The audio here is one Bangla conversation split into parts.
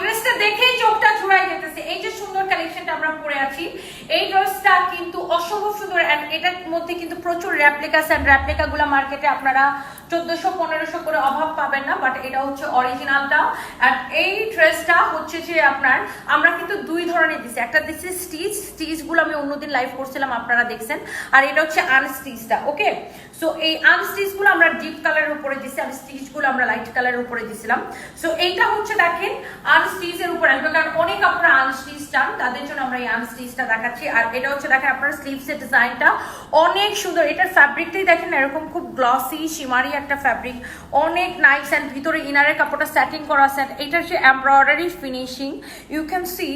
ড্রেসটা দেখেই চোখটা জুড়াই যেতেছে। এই যে সুন্দর কালেকশনটা আমরা পরে আছি, এই ড্রেসটা কিন্তু অসম্ভব সুন্দর and এটার মধ্যে কিন্তু প্রচুর র্যাপ্লিকাস অ্যান্ড র্যাপ্লিকাগুলো মার্কেটে আপনারা চোদ্দশো, পনেরোশো করে অভাব পাবেন না বাট এটা হচ্ছে অরিজিনালটা আর এই ড্রেসটা হচ্ছে যে আপনার, আমরা কিন্তু দুই ধরনের দিচ্ছি একটা দিচ্ছি স্টিচ স্টিচগুলো আমি অন্যদিন লাইভ করছিলাম, আপনারা দেখছেন। আর এটা হচ্ছে আনস্টিচটা ওকে সো এই আনস্টিচগুলো আমরা ডিপ কালারের উপরে দিচ্ছি আর স্টিচগুলো আমরা লাইট কালারের উপরে দিছিলাম। সো এইটা হচ্ছে দেখেন আনস্টিচের উপরে আসবে, কারণ অনেক আপনারা আনস্টিচ চান, তাদের জন্য আমরা এই আনস্টিচটা দেখাচ্ছি। আর এটা হচ্ছে দেখেন আপনার স্লিভসের ডিজাইনটা অনেক সুন্দর। এটার ফ্যাব্রিকটাই দেখেন এরকম খুব গ্লসি শিমারি একটা ফ্যাব্রিক অনেক নাইস অ্যান্ড ভিতরে ইনারের কাপড়টা সেটিং করা আছে। এটার যে embroidery finishing you can see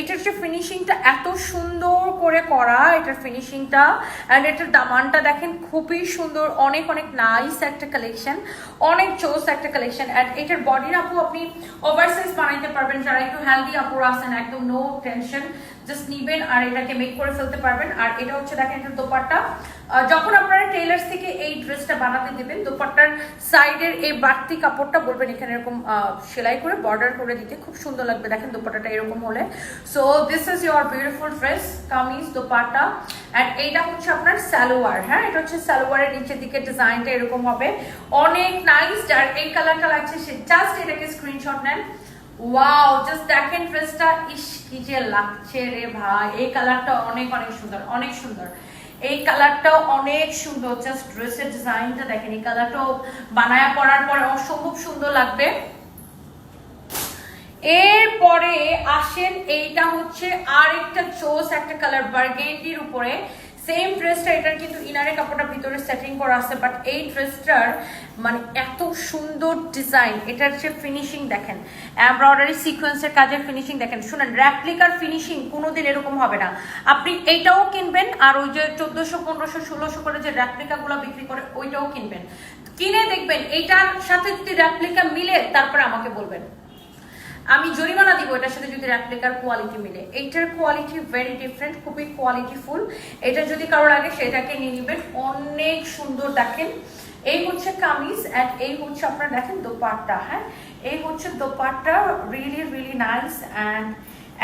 এটার যে ফিনিশিংটা এত সুন্দর করে করা, এটার ফিনিশিংটা অ্যান্ড এটার দামানটা দেখেন খুবই সুন্দর। অনেক অনেক নাইস একটা কালেকশন অনেক চোস একটা কালেকশন অ্যান্ড এটার বডির আপু আপনি ওভারসাইজ বানাইতে পারবেন, যারা একটু হেলদি আপুর আছেন, একদম নো টেনশন জাস্ট নিবেন আর এটাকে মেক করে ফেলতে পারবেন। আর এটা হচ্ছে দেখেন এটার দোপাট্টা। যখন আপনারা টেলার্স থেকে এই ড্রেসটা বানাতে দেবেন, দোপাট্টার সাইডের এই বাড়তি কাপড়টা বলবেন এখানে এরকম সেলাই করে বর্ডার করে দিতে। খুব সুন্দর লাগবে দেখেন দোপাট্টাটা এরকম হলে। So this is your beautiful dress kameez, dupatta. And এইটা হচ্ছে আপনার সালোয়ার হ্যাঁ? এটা হচ্ছে সালোয়ারের নিচের দিকে ডিজাইনটা এরকম হবে। অনেক নাইস আর এই কালারটা লাগছে, সে জাস্ট এটাকে স্ক্রিনশট নেন। ওয়াও জাস্ট দেখেন ড্রেসটা ইস, কি যে লাগছে রে ভাই। এই কালারটা অনেক অনেক সুন্দর অনেক সুন্দর। এই কালারটাও অনেক সুন্দর জাস্ট ড্রেসের ডিজাইনটা দেখেন, এই কালারটাও বানায়া পরার পরে অসম্ভব সুন্দর লাগবে। এরপরে আসেন, এইটা হচ্ছে আরেকটা চোস একটা কালার বার্গেন্ডির উপরে। সেম ড্রেসটা এটার কিন্তু ইনারে কাপড়টা, ভিতরে সেটিং করা আছে বাট এই ড্রেসটার মানে এত সুন্দর ডিজাইন এটার যে ফিনিশিং দেখেন এমব্রয়ডারি সিকোয়েন্সের কাজের ফিনিশিং দেখেন, শুনেন র্যাপ্লিকার ফিনিশিং কোনোদিন এরকম হবে না। আপনি এইটাও কিনবেন, আর ওই যে চোদ্দোশো, পনেরোশো, ষোলোশো করে যে র্যাপ্লিকাগুলো বিক্রি করে, ওইটাও কিনবেন। কিনে দেখবেন, এইটার সাথে যদি র্যাপ্লিকা মিলে, তারপরে আমাকে বলবেন। আমি জরিমানা দিব এটার সাথে যদি র্যাপ্লিকার কোয়ালিটি মিলে। এইটার কোয়ালিটি ভেরি ডিফারেন্ট খুবই কোয়ালিটিফুল এটা যদি কারোর আগে সেটাকে নিয়ে নেবেন, অনেক সুন্দর দেখেন। এই হচ্ছে কামিজ অ্যান্ড এই হচ্ছে আপনার দেখেন দোপাট্টা হ্যাঁ? এই হচ্ছে dupatta really really nice and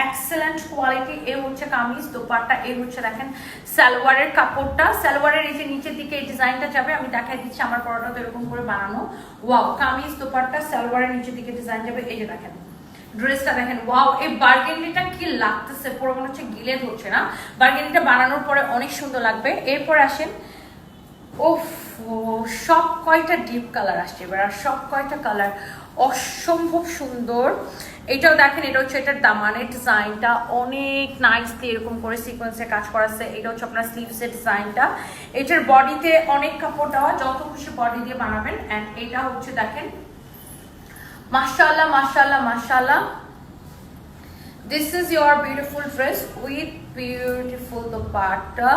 excellent quality এই হচ্ছে কামিজ, দোপাট্টা এই হচ্ছে দেখেন সালোয়ারের কাপড়টা। সালোয়ারের এই যে নিচের দিকে এই ডিজাইনটা যাবে, আমি দেখাই দিচ্ছি আমার পরোটা তো এরকম করে বানানো। ওয়াও কামিজ, দোপাট্টা, সালোয়ারের নিচের দিকে ডিজাইন যাবে, এই যে দেখেন। ড্রেসটা দেখেন ওয়াও এই বার্গেন্ডিটা কি লাগতেছে? পুরো মনে হচ্ছে গিলে ধরছে না? বার্গেন্ডিটা বানানোর পরে অনেক সুন্দর লাগবে। এরপর আসেন ওফ সব কয়টা ডিপ কালার আসছে এবার, আর সব কয়টা কালার অসম্ভব সুন্দর। এটাও দেখেন, এটা হচ্ছে এটার দামানের ডিজাইনটা অনেক নাইসলি এরকম করে সিকোয়েন্সে কাজ করাচ্ছে এটা হচ্ছে আপনার স্লিভসের ডিজাইনটা এটার বডিতে অনেক কাপড় দেওয়া, যত খুশি বডি দিয়ে বানাবেন। অ্যান্ড এটা হচ্ছে দেখেন মাশাআল্লাহ মাশাআল্লাহ মাশাআল্লাহ this is your beautiful dress with beautiful dupatta.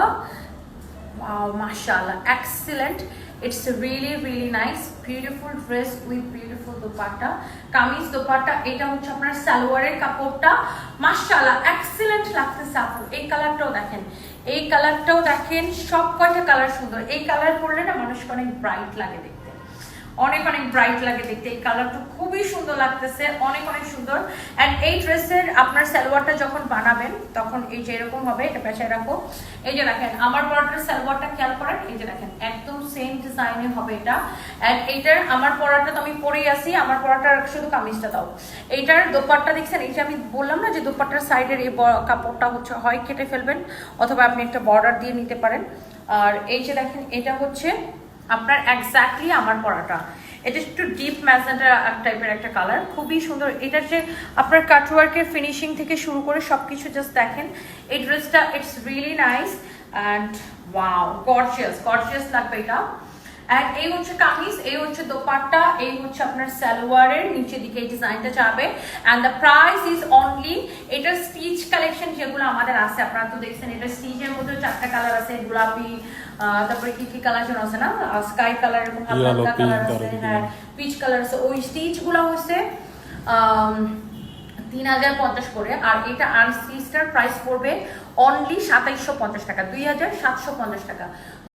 Wow, mashallah. Excellent. It's really really nice. Beautiful dress with beautiful dupatta. Kameez dupatta এটা হচ্ছে আপনার সালোয়ারের কাপড়টা। মাশাআল্লাহ এক্সিলেন্ট লাগতেছে আপু। এই কালারটাও দেখেন। এই কালারটাও দেখেন সব কয়টা কালার সুন্দর। এই কালার পরলে না মানুষকে অনেক ব্রাইট লাগে দেখতে। অনেক অনেক ব্রাইট লাগে দেখতে। এই কালারটা খুবই সুন্দর লাগতেছে, অনেক অনেক সুন্দর। অ্যান্ড এই ড্রেসের আপনার সালোয়ারটা যখন বানাবেন, তখন এই যে এরকম হবে, এটা পেঁচায় রাখো। এই যে দেখেন, আমার পরাটার সালোয়ারটা খেয়াল করেন, এই যে দেখেন, একদম সেম ডিজাইনে হবে এটা। অ্যান্ড এইটার, আমার পরাটা তো আমি পরেই আসি আমার পরাটার শুধু কামিজটা দাও। এইটার দোপাট্টা দেখছেন, এই যে আমি বললাম না যে দোপাট্টার সাইডের এই কাপড়টা হচ্ছে, হয় কেটে ফেলবেন, অথবা আপনি একটা বর্ডার দিয়ে নিতে পারেন। আর এই যে দেখেন, এটা হচ্ছে আপনার এক্স্যাক্টলি আমার পরাটা। এটা একটু ডিপ ম্যাজেন্টা টাইপের একটা কালার খুবই সুন্দর। এটা যে আপনার কাটওয়ার্কের ফিনিশিং থেকে শুরু করে সব কিছু জাস্ট দেখেন, এই ড্রেসটা it's really nice and wow gorgeous gorgeous লাগবে এটা। অ্যান্ড এই হচ্ছে কামিজ এই হচ্ছে দোপাট্টা এই হচ্ছে আপনার সালোয়ারের নিচের দিকে এই ডিজাইনটা যাবে। And the price is only এটা স্টিচ কালেকশন যেগুলো আমাদের আছে আপনারা তো দেখছেন এটা স্টিচের মধ্যে চারটা কালার আছে গোলাপি তারপরে কি কি কালার যেন আছে না? স্কাই কালার হালকা কালার আছে হ্যাঁ পিচ কালার আছে। ওই স্টিচগুলো হচ্ছে তিন হাজার পঞ্চাশ করে। আর এটা আনস্টিচটার প্রাইস পড়বে অনলি সাতাইশশো পঞ্চাশ টাকা দুই হাজার সাতশো পঞ্চাশ টাকা।